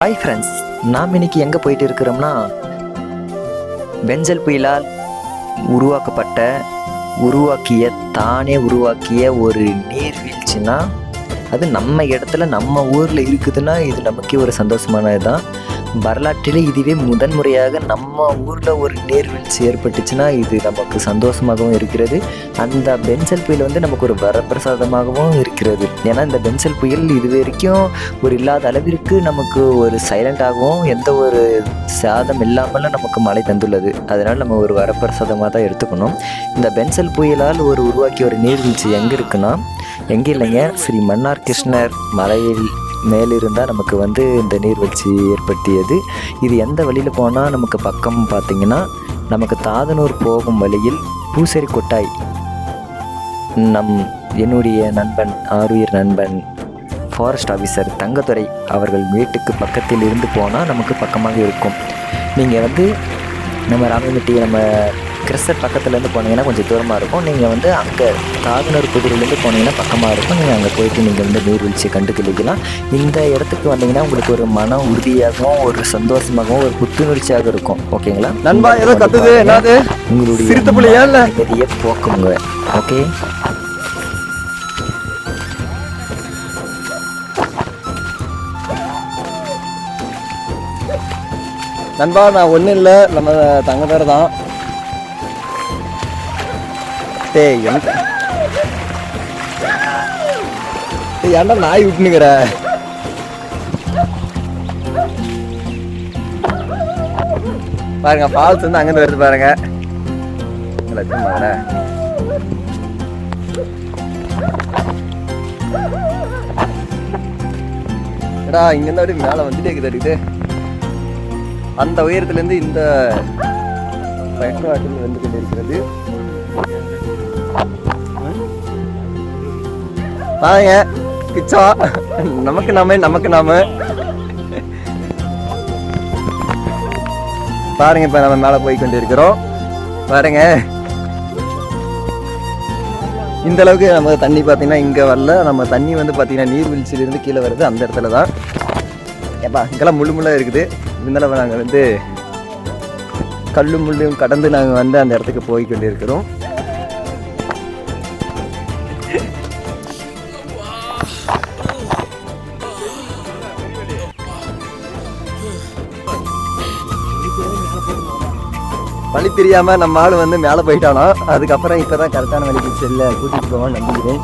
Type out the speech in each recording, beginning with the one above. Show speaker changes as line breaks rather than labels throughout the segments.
Hi friends நாம் இன்னைக்கு எங்கே போயிட்டு இருக்கிறோம்னா வெஞ்சல் புயலால் உருவாக்கப்பட்ட உருவாக்கிய தானே உருவாக்கிய ஒரு நீர்வீழ்ச்சின்னா அது நம்ம இடத்துல நம்ம ஊரில் இருக்குதுன்னா இது நமக்கே ஒரு சந்தோஷமானது தான் வரலாற்றிலே இதுவே முதன்முறையாக நம்ம ஊரில் ஒரு நீர்வீழ்ச்சி ஏற்பட்டுச்சுன்னா இது நமக்கு சந்தோஷமாகவும் இருக்கிறது. அந்த பென்சல் புயல் வந்து நமக்கு ஒரு வரப்பிரசாதமாகவும் இருக்கிறது. ஏன்னா இந்த பென்சல் புயல் இது வரைக்கும் ஒரு இல்லாத அளவிற்கு நமக்கு ஒரு சைலண்டாகவும் எந்த ஒரு சாதம் இல்லாமலும் நமக்கு மழை தந்துள்ளது. அதனால் நம்ம ஒரு வரப்பிரசாதமாக தான் எடுத்துக்கணும். இந்த பென்சல் புயலால் ஒரு உருவாக்கிய ஒரு நீர்வீழ்ச்சி எங்கே இருக்குன்னா எங்கே இல்லைங்க? ஸ்ரீ மன்னார் கிருஷ்ணர் மலையில் மேலிருந்தால் நமக்கு வந்து இந்த நீர்வீழ்ச்சி ஏற்படுத்தியது. இது எந்த வழியில் போனால் நமக்கு பக்கம் பார்த்தீங்கன்னா நமக்கு தாதனூர் போகும் வழியில் பூசரி கொட்டாய் நம் என்னுடைய நண்பன் ஆருயிர் நண்பன் ஃபாரஸ்ட் ஆஃபீஸர் தங்கத்துறை அவர்கள் வீட்டுக்கு பக்கத்தில் இருந்து போனால் நமக்கு பக்கமாக இருக்கும். நீங்கள் வந்து நம்ம ராமலிங்கட்டி நம்ம கிறிஸ்டர் பக்கத்துலேருந்து போனீங்கன்னா கொஞ்சம் தூரமாக இருக்கும். நீங்கள் வந்து அங்கே தாகுனர் புதூர்லேருந்து போனீங்கன்னா பக்கமாக இருக்கும். நீங்கள் அங்கே போயிட்டு நீங்கள் வந்து நீர்வீழ்ச்சியை கண்டு இந்த இடத்துக்கு வந்தீங்கன்னா உங்களுக்கு ஒரு மன உறுதியாகவும் ஒரு சந்தோஷமாகவும் ஒரு புத்துணர்ச்சியாக இருக்கும். ஓகேங்களா?
நண்பா ஏதோ கத்துது? என்னது?
உங்களுடைய
சிறுத்தை புலியா இல்ல?
போக்குங்க. ஓகே?
நண்பா நான் ஒன்றும் இல்லை. நம்ம தங்கதார தான். டேய் எனக்கு டேய் ஏன்டா நாய் விட்டுனுங்கிற பாருங்க ஃபால்ஸ் வந்து அங்கேருந்து வருது பாருங்க. லட்சம் பாருங்க இங்கேருந்து அப்படியே மேலே வந்துட்டே இருக்குது இருக்குது அந்த உயரத்துலேருந்து இந்த பயன்பாட்டில் வந்து கொண்டிருக்கிறது. பாருங்க கிச்சா நமக்கு நாம நமக்கு நாம. பாருங்க இப்ப நம்ம மேல போய் கொண்டிருக்கிறோம். பாருங்க. இந்த அளவுக்கு நம்ம தண்ணி பார்த்தீங்கன்னா இங்க வரல. நம்ம தண்ணி வந்து பார்த்தீங்கன்னா நீர்வீழ்ச்சியிலிருந்து கீழே வருது அந்த இடத்துல தான். ஏப்பா இங்கெல்லாம் முள்ளு முள்ளா இருக்குது. இருந்தாலும் நாங்கள் வந்து கல்லும் முள்ளும் கடந்து நாங்கள் வந்து அந்த இடத்துக்கு போய் கொண்டிருக்கிறோம். வழி தெரியாம நம்ம ஆள் வந்து மேலே போயிட்டானோ அதுக்கப்புறம் இப்பதான் கரெக்டான வழிக்கு செல்ல கூட்டிட்டு போவோம்னு நம்பிக்கிறேன்.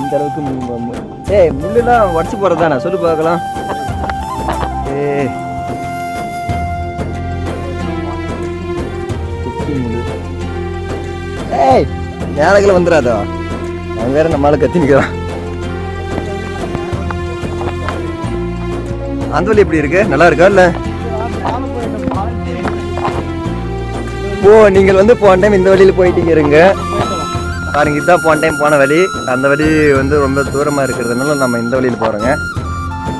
இந்த அளவுக்கு ஏய் முள்ளுலாம் உடச்சு போறது தானே சொல்லு பார்க்கலாம். ஏய். ஏய் மேலகளை வந்துடாதா அவன் வேற நம்மளால கத்தி நிற்கிறான் அந்த வழி எப்படி இருக்கு? நல்லா இருக்கா இல்ல? ஓ நீங்கள் வந்து போன டைம் இந்த வழியில் போயிட்டீங்க இருங்க. பாருங்க இதுதான் போன டைம் போன வழி. அந்த வழி வந்து ரொம்ப தூரமாக இருக்கிறதுனால நம்ம இந்த வழியில் போகிறோங்க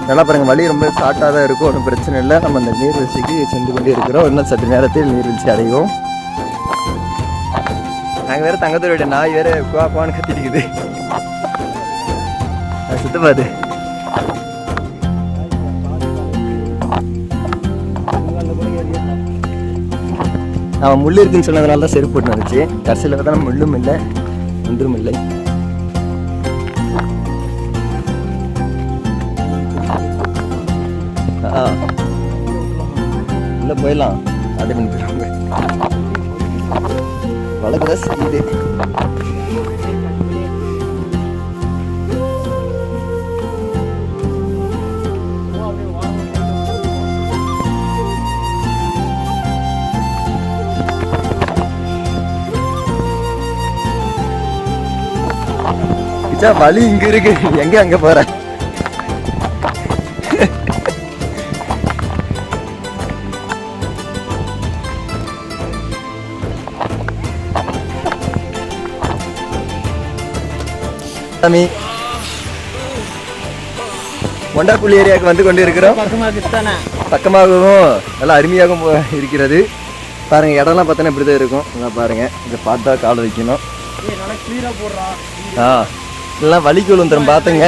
நல்லா பாருங்க வழி ரொம்ப ஷார்ட்டாக தான் இருக்கும் ஒன்றும் பிரச்சனை இல்லை. நம்ம அந்த நீர்வீழ்ச்சிக்கு சென்று கொண்டே இருக்கிறோம். இன்னும் சற்று நேரத்தில் நீர்வீழ்ச்சி அடைவோம். நாங்கள் வேறு தங்கத்தோட நாய் வேறு குவா குவான்னு கத்திட்டு இருக்குது அது. அவன் முள் இருக்குன்னு சொன்னதுனால தான் செருப்பு போட்டு வந்துச்சு. கடைசியில் பார்த்தா முள்ளும் இல்லை ஒன்றும் இல்லை. ஆ இல்லை போயிடலாம். அது பண்ணி போயிடுவாங்க வழக்கு கிச்சா வழி இங்க இருக்கு. எங்க அங்க போற? சாமி. மொண்டாக்குள்ளி ஏரியாவுக்கு வந்து கொண்டு இருக்கிறோம் பக்கமாகவும் நல்லா அருமையாகவும் இருக்கிறது. பாருங்க இடம்லாம் பார்த்தோன்னா இப்படி தான் இருக்கும். இங்க பாருங்க. இதை பார்த்தா கால் வைக்கணும். ஆ. எல்லாம் வலிக்கு விழுந்துரும் பார்த்துங்க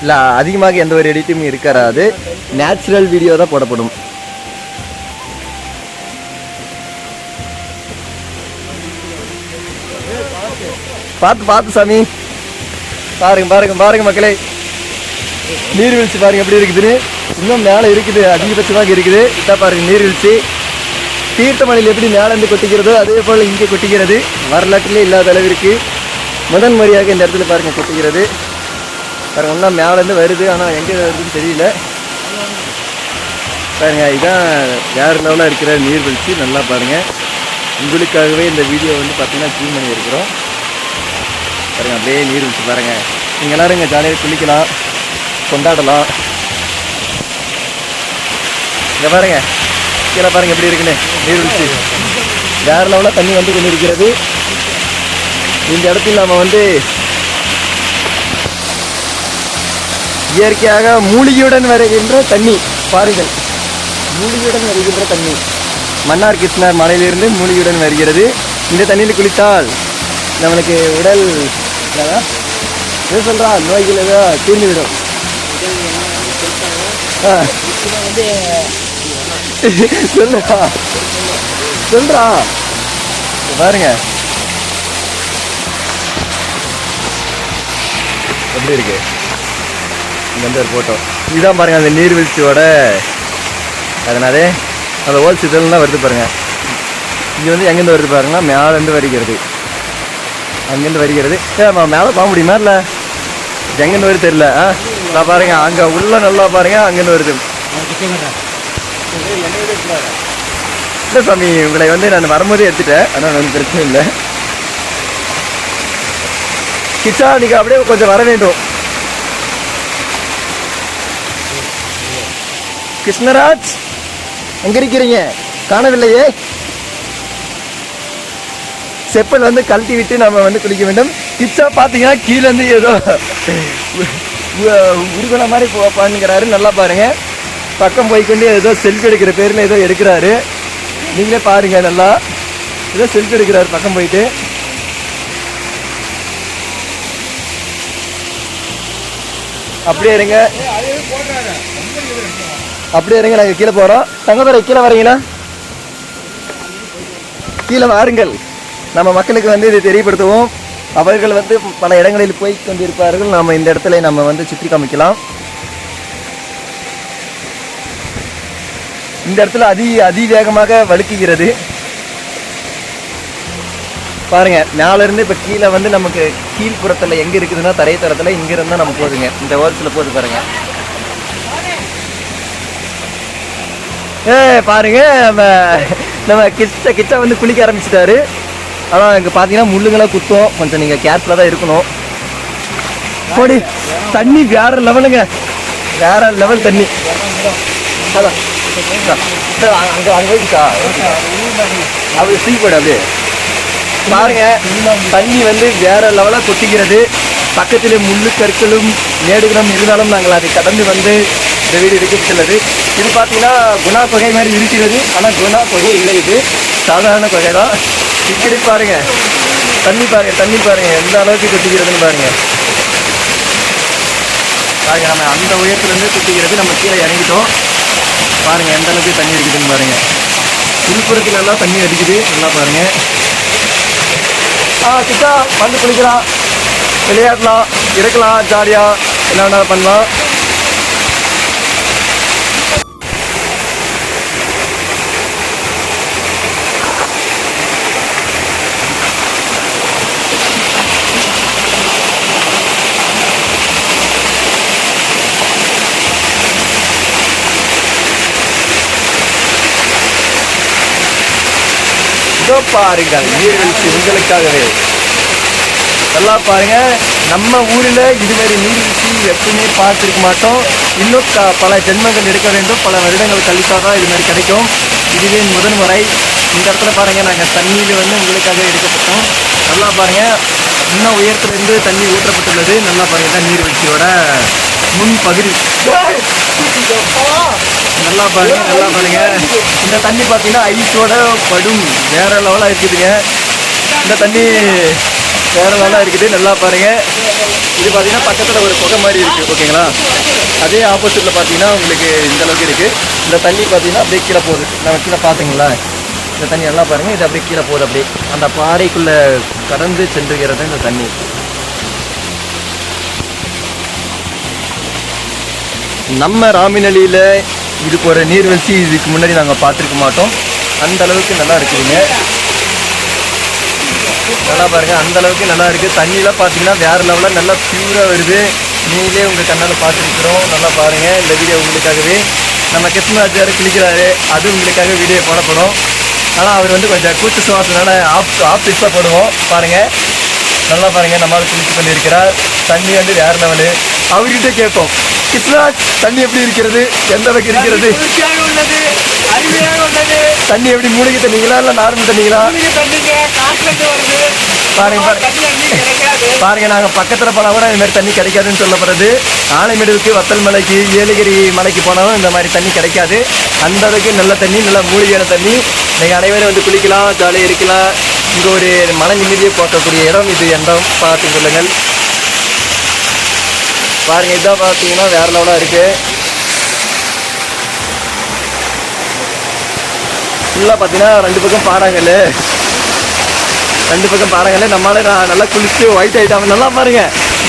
இல்லை அதிகமாக எந்த ஒரு எடிட்டும் இருக்காது. நேச்சுரல் வீடியோ தான் போடப்படும். பார்த்து பார்த்து சாமி. பாருங்க பாருங்க பாருங்க மக்களே. நீர்வீழ்ச்சி பாருங்க எப்படி இருக்குதுன்னு. இன்னும் மேலே இருக்குது அதிகபட்சமாக இருக்குது. இதான் பாருங்க நீர்வீழ்ச்சி. தீர்த்தமலையில் எப்படி மேலேருந்து கொட்டிக்கிறதோ அதே போல் இங்கே கொட்டிக்கிறது. வரலாற்றிலே இல்லாத அளவிற்கு முதன் முறையாக இந்த இடத்துல பாருங்க கொட்டிக்கிறது பாருங்க ஒன்றா மேலேருந்து வருது ஆனால் எங்கே வருதுன்னு தெரியல. பாருங்க இதுதான் வேறு லெவலில் இருக்கிற நீர்வீழ்ச்சி நல்லா பாருங்கள் உங்களுக்காகவே இந்த வீடியோ வந்து பார்த்தீங்கன்னா க்ளீன் பண்ணி இருக்கிறோம் பாருங்க அப்படியே நீர்வீழ்ச்சி பாருங்க. நீங்கள் எல்லோரும் இங்கே ஜாலியாக குளிக்கலாம் கொண்டாடலாம். இங்கே பாருங்க கீழே பாருங்கள் எப்படி இருக்குன்னு நீர்வீழ்ச்சி. வேற லெவலில் தண்ணி வந்து கொண்டு இருக்கிறது இந்த இடத்தில் நம்ம வந்து இயற்கையாக மூலிகையுடன் வருகின்ற தண்ணி பாருங்கள். மூலிகையுடன் வருகின்ற தண்ணி. மன்னார் கிருஷ்ணர் மலையிலிருந்து மூலிகையுடன் வருகிறது. இந்த தண்ணியில் குளித்தால் நம்மளுக்கு உடல் என்ன சொல்கிறா நோய்கள் ஏதோ தீர்ந்துவிடும். விடும் சொல்கிறா பாருங்கள் எப்படி இருக்கு? இங்க வந்து ஒரு போட்டோ இதுதான் பாருங்க அந்த நீர்வீழ்ச்சியோட அதனாலே அந்த ஹோல்ஸ் இதெல்லாம் வருது பாருங்க. இங்க வந்து எங்கேருந்து வருது பாருங்கன்னா மேலேருந்து வருகிறது. அங்கேருந்து வருகிறது. ஏ நம்ம மேலே போக முடியுமா இல்லை? எங்கேருந்து வருது தெரியல. ஆ நான் பாருங்க அங்கே உள்ள நல்லா பாருங்க அங்கேருந்து வருது. இல்லை சாமி உங்களை வந்து நான் வரும்போதே எடுத்துட்டேன். ஆனால் ஒன்றும் பிரச்சனை இல்லை. கிச்சா நீங்கள் அப்படியே கொஞ்சம் வர வேண்டும். கிருஷ்ணராஜ் எங்கே இருக்கிறீங்க? காணவில்லையே. செப்பல் வந்து கழட்டி விட்டு நம்ம வந்து குளிக்க வேண்டும். கிச்சா பார்த்தீங்கன்னா கீழேருந்து ஏதோ உருகுன மாதிரி போ- நல்லா பாருங்கள் பக்கம் போய்கொண்டு ஏதோ செல்ஃபி எடுக்கிற பேரில் ஏதோ எடுக்கிறாரு. நீங்களே பாருங்கள் நல்லா. ஏதோ செல்ஃபி எடுக்கிறாரு பக்கம் போயிட்டு. அப்படியே இருங்க. அப்படியே இருங்க நாங்கள் கீழே போகிறோம் தங்கதுரை கீழே வரீங்களா? கீழே வாருங்கள். நம்ம மக்களுக்கு வந்து இதை தெரியப்படுத்துவோம். அவர்கள் வந்து பல இடங்களில் போய் கொண்டிருப்பார்கள். நாம இந்த இடத்துல நம்ம வந்து சுற்றி காமிக்கலாம். இந்த இடத்துல அதி அதிவேகமாக வழுக்குகிறது. பாருங்க மேலேருந்து இப்போ கீழே வந்து நமக்கு கீழ்ப்புறத்தில் எங்கே இருக்குதுன்னா தரைத்தரத்தில் இங்கே இருந்தால் நம்ம போதுங்க. இந்த வேர்ல்ஸில் போது பாருங்க. ஏ பாருங்க நம்ம நம்ம கிச்ச கிச்ச வந்து குளிக்க ஆரம்பிச்சிட்டாரு. ஆனால் இங்கே பார்த்தீங்கன்னா முள்ளுங்கெல்லாம் குத்தும். கொஞ்சம் நீங்கள் கேர்ஃபுல்லாக தான் இருக்கணும். போடி தண்ணி வேற லெவலுங்க வேற லெவல் தண்ணி. அதான். அங்கே அங்கே போயிடுச்சா அப்படி சீ போடு அப்படியே. பாருங்க தண்ணி வந்து வேற லெவலாக கொட்டிக்கிறது. பக்கத்தில் முள்ளு கற்களும் மேடுகளும் இருந்தாலும் நாங்கள் அதை கடந்து வந்து இந்த வீடு எடுக்க செல்லது இது பார்த்தீங்கன்னா குணா தொகை மாதிரி இருக்கிறது ஆனால் குணா தொகை இல்லை இது. சாதாரண தொகை தான். இப்படி பாருங்க. தண்ணி பாருங்க தண்ணி பாருங்க. எந்த அளவுக்கு கொட்டிக்கிறதுன்னு பாருங்க. பாருங்க நம்ம அந்த உயரத்துலேருந்து கொட்டிக்கிறது நம்ம கீழே இறங்கிட்டோம். பாருங்க எந்த அளவுக்கு தண்ணி இருக்குதுன்னு பாருங்க. உள்புறத்துல எல்லாம் தண்ணி அடிக்குது. நல்லா பாருங்க. கிட்டா வந்து குளிக்கலாம். விளையாடலாம் இருக்கலாம் ஜாலியாக என்ன வேணாலும் பண்ணலாம். இதோ பாருங்கள். நீர்வீழ்ச்சி உங்களுக்காகவே. நல்லா பாருங்க. நம்ம ஊரில் இதுவரை நீர்வீழ்ச்சி எப்பவுமே பார்த்துருக்க மாட்டோம். இன்னும் க பல ஜென்மங்கள் எடுக்க வேண்டும். பல வருடங்கள் கழித்தா தான் இது மாதிரி கிடைக்கும். இதுவே முதன் முறை. இந்த இடத்துல பாருங்கள் நாங்கள் தண்ணியில் வந்து உங்களுக்காக எடுக்கப்பட்டோம். நல்லா பாருங்கள் இன்னும் உயரத்துலேருந்து தண்ணி ஊற்றப்பட்டுள்ளது. நல்லா பாருங்கள் தான் நீர்வீழ்ச்சியோட முன் பகுதி நல்லா பாருங்க நல்லா பாருங்க. இந்த தண்ணி பார்த்தீங்கன்னா ஐஸோட படும். வேற லெவலாக இருக்குதுங்க. இந்த தண்ணி வேற லெவலாக இருக்குது. நல்லா பாருங்க. இது பார்த்தீங்கன்னா பக்கத்தில் ஒரு புகை மாதிரி இருக்குது ஓகேங்களா? அதே ஆப்போசிட்டில் பார்த்தீங்கன்னா உங்களுக்கு இந்த அளவுக்கு இந்த தண்ணி பார்த்தீங்கன்னா அப்படியே கீழே போகுது. நம்ம கீழே பார்த்துங்களா இந்த தண்ணி நல்லா பாருங்கள் இது அப்படியே கீழே போகுது அப்படியே. அந்த பாறைக்குள்ளே கடந்து சென்றுகிறது இந்த தண்ணி. நம்ம ராமினலியில் இதுக்கு ஒரு நீர்வீழ்ச்சி இதுக்கு முன்னாடி நாங்கள் பார்த்துருக்க மாட்டோம். அந்த அளவுக்கு நல்லா இருக்குதுங்க. நல்லா பாருங்கள் அந்த அளவுக்கு நல்லா இருக்குது தண்ணியெலாம் பார்த்தீங்கன்னா வேறு லெவலில் நல்லா பியூராக வருது. நீங்களே உங்கள் கண்ணால் பார்த்துருக்குறோம். நல்லா பாருங்கள் இந்த வீடியோ உங்களுக்காகவே. நம்ம கிருஷ்ணராஜார் கிளிக்கிறாரு அது உங்களுக்காக வீடியோ போடப்படும் ஆனால் அவர் வந்து கொஞ்சம் கூச்ச சுவாசனால ஆஃப் ஆஃபீஸாக போடுவோம். பாருங்கள் நல்லா பாருங்கள் நம்மளால குளிச்சு கொண்டு இருக்கிறார் தண்ணி வந்து வேறு லெவலு அவர்கிட்ட கேட்போம். கிருஷ்ணராஜ் தண்ணி எப்படி இருக்கிறது? எந்த அளவுக்கு இருக்கிறது?
உள்ளது அருமையாக உள்ளது
தண்ணி எப்படி மூலிகை தண்ணிங்களா? இல்லை நார்மல் தண்ணிங்களா?
தண்ணிங்க காட்டுலேருந்து வருது
பாருங்க பாருங்க. பாருங்க நாங்க பக்கத்துல போனா கூட இந்த மாதிரி தண்ணி கிடைக்காதுன்னு சொல்லப்படுறது ஆனைமேடுக்கு வத்தல் மலைக்கு ஏலகிரி மலைக்கு போனாலும் இந்த மாதிரி தண்ணி கிடைக்காது. அந்த அளவுக்கு நல்ல தண்ணி நல்ல மூலிகையான தண்ணி. நீங்க அனைவரும் வந்து குளிக்கலாம் ஜாலியாக இருக்கலாம். இங்க ஒரு மன நிம்மதியை போக்கக்கூடிய இடம் இது இடம் பார்த்து கொள்ளுங்கள் பாருங்க இதான் பார்த்தீங்கன்னா வேற லெவலாக இருக்கு. ஃபுல்லாக பார்த்தீங்கன்னா ரெண்டு பக்கம் பாறாங்கல்ல ரெண்டு பக்கம் பாருங்களேன் நம்மளால நான் நல்லா குளிச்சு ஒயிட் ஆகிட்டாங்க நல்லா பாருங்க.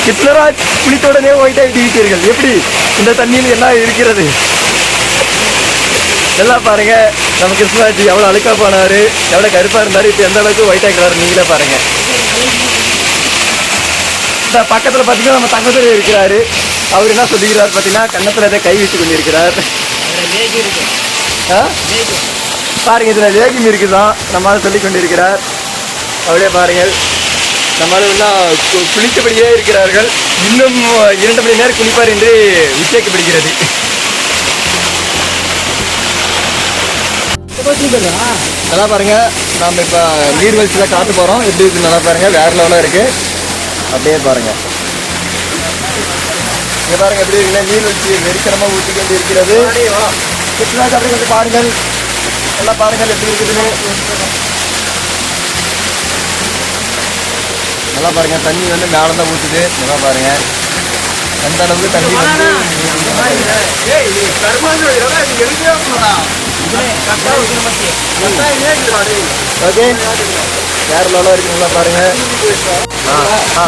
ஹிட்லராஜ் குளித்தோடனே ஒயிட் ஆகிட்டு விட்டீர்கள் எப்படி? இந்த தண்ணியில் என்ன இருக்கிறது? நல்லா பாருங்க. நம்ம கிருஷ்ணராஜ் எவ்வளோ அழுக்கா போனார். எவ்வளோ கருப்பாக இருந்தார். இப்போ எந்த அளவுக்கு ஒயிட் ஆகிறாரு நீங்களே பாருங்க. இந்த பக்கத்தில் பார்த்தீங்கன்னா நம்ம தங்கத்தில் இருக்கிறாரு. அவர் என்ன சொல்லிக்கிறார் பார்த்தீங்கன்னா கன்னத்தில் ஏதோ கை வச்சு கொண்டிருக்கிறார். ஆ? பாருங்க இதில் இருக்குது? இருக்குதான் நம்மளால் சொல்லி கொண்டிருக்கிறார். அப்படியே பாருங்கள். நம்மளும் எல்லாம் கு- குளித்தபடியே இருக்கிறார்கள். இன்னும் இரண்டு மணி நேரம் குளிப்பார் என்று விசேக்கப்படுகிறது நல்லா பாருங்கள் நாம் இப்போ நீர்வீழ்ச்சியில் காட்டு போகிறோம் எப்படி இருக்கு நல்லா பாருங்கள் வேறு லெவலாக இருக்குது அப்படியே பாருங்க. இங்க பாருங்க எப்படி இருக்குன்னா நீர்வீழ்ச்சி வெறித்தனமாக ஊற்றி கொண்டு இருக்கிறது கிருஷ்ணராஜ் அப்படி கொஞ்சம் பாருங்கள். நல்லா பாருங்கள் எப்படி இருக்குதுன்னு. நல்லா பாருங்க தண்ணி வந்து மேலே தான் ஊற்றுது நல்லா பாருங்க. அந்த அளவுக்கு தண்ணி வந்து ஓகே. வேற இருக்குங்களா இருக்கு பாருங்க. ஆ ஆ.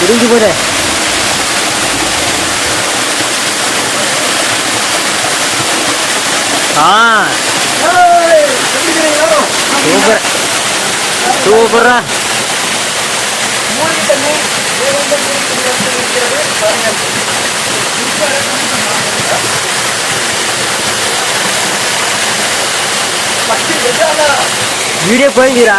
புரிஞ்சு போறேன் ஆ சூப்பர். சூப்பரா வீடியோ போயிருந்தீரா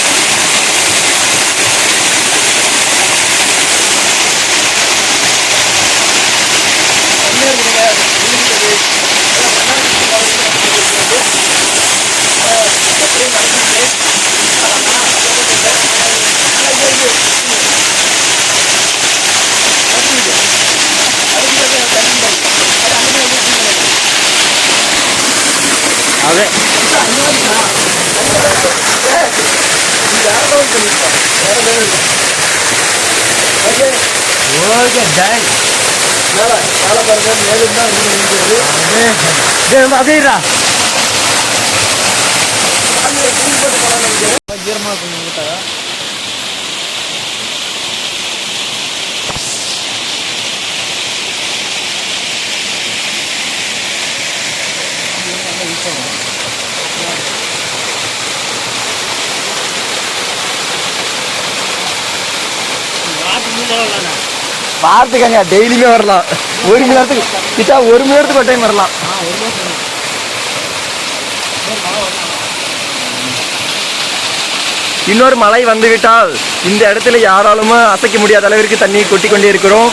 ஓகே டன் மேலே மேலே பாருங்க மேலும் தான் இருக்குது அப்படிடா ஜீரமாக கொஞ்சம்
பார்த்துக்கங்க டெய்லியுமே வரலாம். ஒரு மணி நேரத்துக்கு. கிட்டா ஒரு மணி நேரத்துக்கு ஒரு டைம் வரலாம். இன்னொரு மழை வந்துவிட்டால் இந்த இடத்துல யாராலுமே அசைக்க முடியாத அளவிற்கு தண்ணியை கொட்டி கொண்டே இருக்கிறோம்.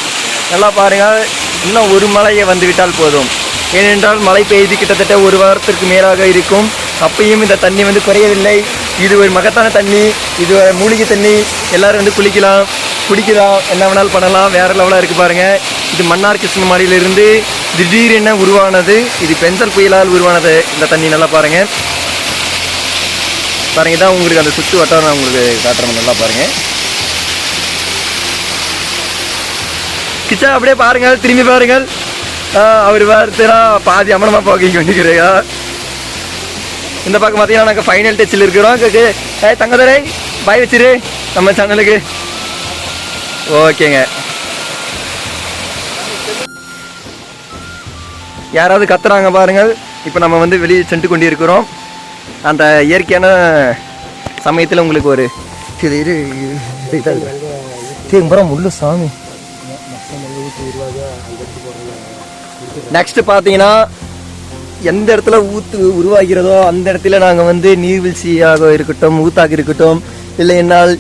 நல்லா பாருங்கள். இன்னும் ஒரு மழையை வந்துவிட்டால் போதும். ஏனென்றால் மழை பெய்து கிட்டத்தட்ட ஒரு வாரத்திற்கு மேலாக இருக்கும். அப்பயும் இந்த தண்ணி வந்து குறையவில்லை. இது ஒரு மகத்தான தண்ணி. இது மூலிகை தண்ணி. எல்லோரும் வந்து குளிக்கலாம். குடிக்கலாம் என்ன வேணாலும் பண்ணலாம். வேறு லெவலாக இருக்குது பாருங்கள் இது மன்னார் கிருஷ்ணமாடியிலிருந்து திடீரென உருவானது. இது பென்சல் புயலால் உருவானது. இந்த தண்ணி நல்லா பாருங்கள் பாருங்கள் தான் உங்களுக்கு அந்த சுற்று வட்டம் நான் உங்களுக்கு காட்டுறேன். நல்லா பாருங்கள் கிச்சா அப்படியே பாருங்கள். திரும்பி பாருங்கள். அவர் வார்த்தைனா பாதி அமனமாக பார்க்க கொண்டிருக்கிறீங்க இந்த பக்கம் பார்த்தீங்கன்னா நாங்கள் ஃபைனல் டச்சில் இருக்கிறோம். ஏ தங்கதரை பாய் வச்சிரு. நம்ம சேனலுக்கு ஓகேங்க. யாராவது கத்துறாங்க பாருங்கள். இப்போ நம்ம வந்து வெளியே சென்று கொண்டு இருக்கிறோம் அந்த இயற்கையான சமயத்தில் உங்களுக்கு ஒரு திரும்புறம் முள்ளு சாமி. நெக்ஸ்ட் பார்த்தீங்கன்னா எந்த இடத்துல ஊத்து உருவாகிறதோ அந்த இடத்துல நாங்கள் வந்து நீர்வீழ்ச்சியாக இருக்கட்டும் ஊத்தாக இருக்கட்டும் இல்லை என்னால்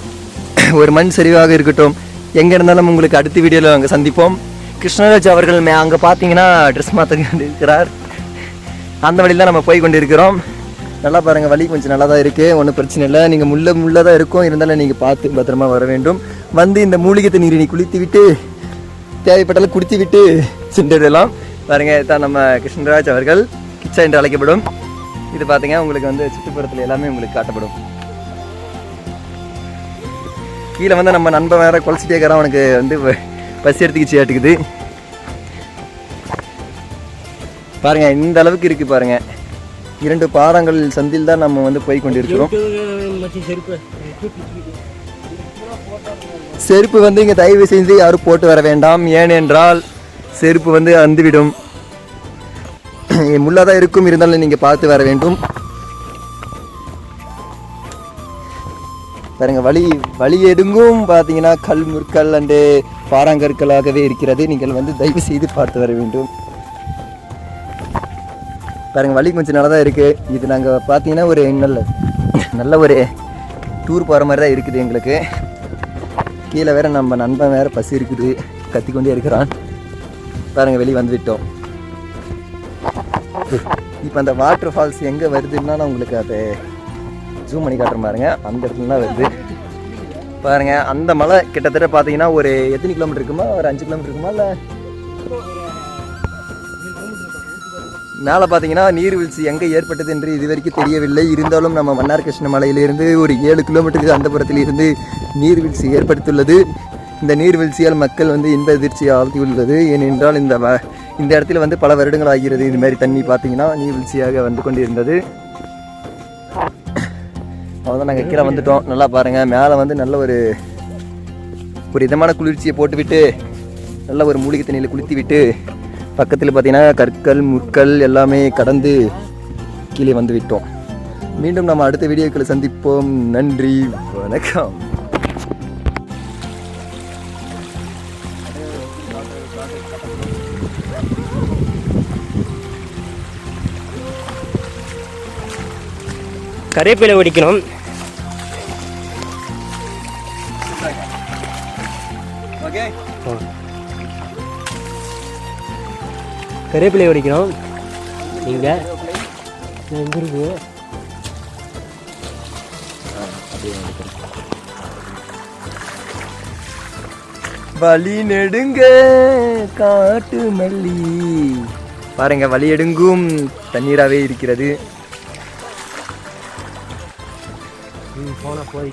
ஒரு மண் சரிவாக இருக்கட்டும் எங்கே இருந்தாலும் உங்களுக்கு அடுத்த வீடியோவில் நாங்கள் சந்திப்போம். கிருஷ்ணராஜ் அவர்கள் மே அங்கே பார்த்தீங்கன்னா ட்ரெஸ் மாற்ற இருக்கிறார் அந்த வழியில் தான் நம்ம போய் கொண்டு இருக்கிறோம் நல்லா பாருங்கள் வழி கொஞ்சம் நல்லா தான் இருக்குது ஒன்றும் பிரச்சனை இல்லை. நீங்கள் முள்ள முள்ள தான் இருக்கும். இருந்தாலும் நீங்கள் பார்த்து பத்திரமா வர வேண்டும். வந்து இந்த மூலிகை தண்ணீரை நீ குளித்து விட்டு தேவைப்பட்டாலும் குடித்து விட்டு சென்றிடலாம். பாருங்க தான் நம்ம கிருஷ்ணராஜ் அவர்கள். கிச்சா என்று அழைக்கப்படும். இது பார்த்தீங்க உங்களுக்கு வந்து சுற்றுப்புறத்தில் எல்லாமே உங்களுக்கு காட்டப்படும். கீழே வந்து நம்ம நண்பன் வேற குழச்சிட்டே இருக்கிறான் அவனுக்கு வந்து வ- பசி எடுத்துக்கிச்சு ஆட்டுக்குது. பாருங்க இந்த அளவுக்கு இருக்கு பாருங்க. இரண்டு பாறங்கள் சந்தில் தான் நம்ம வந்து போய் கொண்டிருக்கிறோம். செருப்பு வந்து இங்கே தயவு செஞ்சு யாரும் போட்டு வர வேண்டாம். ஏனென்றால் செருப்பு வந்து அந்துவிடும். முள்ளாதான் இருக்கும். இருந்தாலும் நீங்கள் பார்த்து வர வேண்டும். பாருங்கள் வழி வழி எடுங்கும் பார்த்தீங்கன்னா கல் முற்கள் அண்டு பாறாங்கற்களாகவே இருக்கிறது. நீங்கள் வந்து தயவு செய்து பார்த்து வர வேண்டும். பாருங்க வழி கொஞ்சம் நல்லா தான் இருக்குது இது நாங்கள் பார்த்தீங்கன்னா ஒரு நல்ல நல்ல ஒரு டூர் போகிற மாதிரி தான் இருக்குது எங்களுக்கு. கீழே வேற நம்ம நண்பன் வேற பசி இருக்குது. கத்திக்கொண்டே இருக்கிறான். பாருங்க வெளியே வந்துவிட்டோம். இப்போ அந்த வாட்டர் ஃபால்ஸ் எங்கே வருதுன்னா நான் உங்களுக்கு அதை ஜூம் பண்ணி காட்டுறேன் பாருங்க. அந்த இடத்துல தான் வருது. பாருங்க அந்த மலை கிட்டத்தட்ட பார்த்தீங்கன்னா ஒரு எத்தனை கிலோமீட்டர் இருக்குமா? ஒரு அஞ்சு கிலோமீட்டர் இருக்குமா? இல்லை? மேலே பார்த்தீங்கன்னா நீர்வீழ்ச்சி எங்கே ஏற்பட்டது என்று இதுவரைக்கும் தெரியவில்லை. இருந்தாலும் நம்ம மன்னார் கிருஷ்ண மலையிலிருந்து ஒரு ஏழு கிலோமீட்டருக்கு அந்த இருந்து நீர்வீழ்ச்சி ஏற்படுத்தியுள்ளது. இந்த நீர்வீழ்ச்சியால் மக்கள் வந்து இன்ப அதிர்ச்சியை ஆழ்த்தியுள்ளது. ஏனென்றால் இந்த இந்த இடத்துல வந்து பல வருடங்கள் ஆகிறது. இது மாதிரி தண்ணி பார்த்தீங்கன்னா நீர்வீழ்ச்சியாக வந்து கொண்டிருந்தது. அவ்வளோதான் நாங்கள் கீழே வந்துட்டோம். நல்லா பாருங்கள் மேலே வந்து நல்ல ஒரு ஒரு இதமான குளிர்ச்சியை போட்டுவிட்டு நல்ல ஒரு மூலிகை தண்ணியில் குளித்து விட்டு பக்கத்தில் பார்த்தீங்கன்னா கற்கள் முற்கள் எல்லாமே கடந்து கீழே வந்து விட்டோம் மீண்டும் நம்ம அடுத்த வீடியோக்களை சந்திப்போம். நன்றி வணக்கம்.
கருவேப்பிலை ஒடிக்கணும் கருவேப்பிலை ஒடிக்கணும் நீங்கள் எங்கே இருக்கு.
வழி நெடுங்க காட்டு மல்லி. பாருங்க வழி எடுங்கும் தண்ணீராகவே இருக்கிறது.
போன போய்.